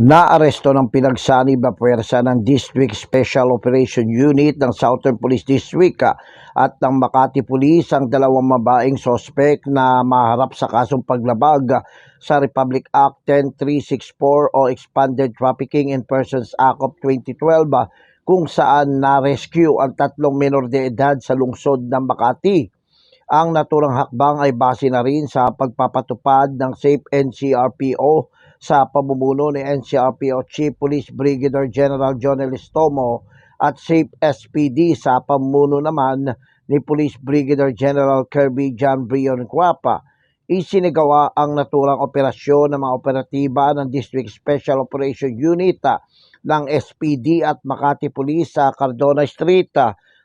Naaresto ng pinagsanib na puwersa ng District Special Operation Unit ng Southern Police District ah, at ng Makati Police ang dalawang mabaing sospek na maharap sa kasong paglabag ah, sa Republic Act 10364 o Expanded Trafficking in Persons Act of 2012 ah, kung saan na-rescue ang tatlong minor de edad sa lungsod ng Makati. Ang naturang hakbang ay base na rin sa pagpapatupad ng SAFE NCRPO sa pamumuno ni NCRPO Chief Police Brigadier General John Elistomo at SAFE SPD sa pamumuno naman ni Police Brigadier General Kirby John Brion Guapa. Isinigawa ang naturang operasyon ng mga operatiba ng District Special Operation Unit ng SPD at Makati Police sa Cardona Street,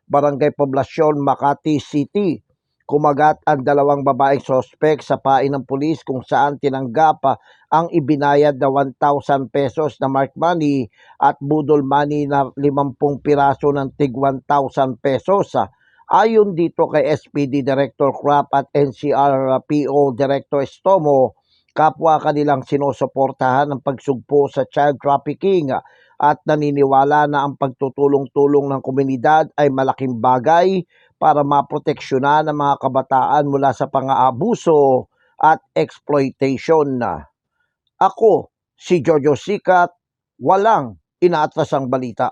Barangay Poblacion, Makati City. Kumagat ang dalawang babaeng sospek sa pain ng pulis kung saan tinanggap ang ibinayad na 1,000 pesos na mark money at budol money na 50 piraso ng tig 1,000 pesos. Ayon dito kay SPD Director Crap at NCRPO Director Estomo, kapwa kanilang sinusuportahan ang pagsugpo sa child trafficking at naniniwala na ang pagtutulong-tulong ng komunidad ay malaking bagay para maproteksyonan ang mga kabataan mula sa pang-aabuso at exploitation. Ako, si Jojo Sikat, walang inaatrasang balita.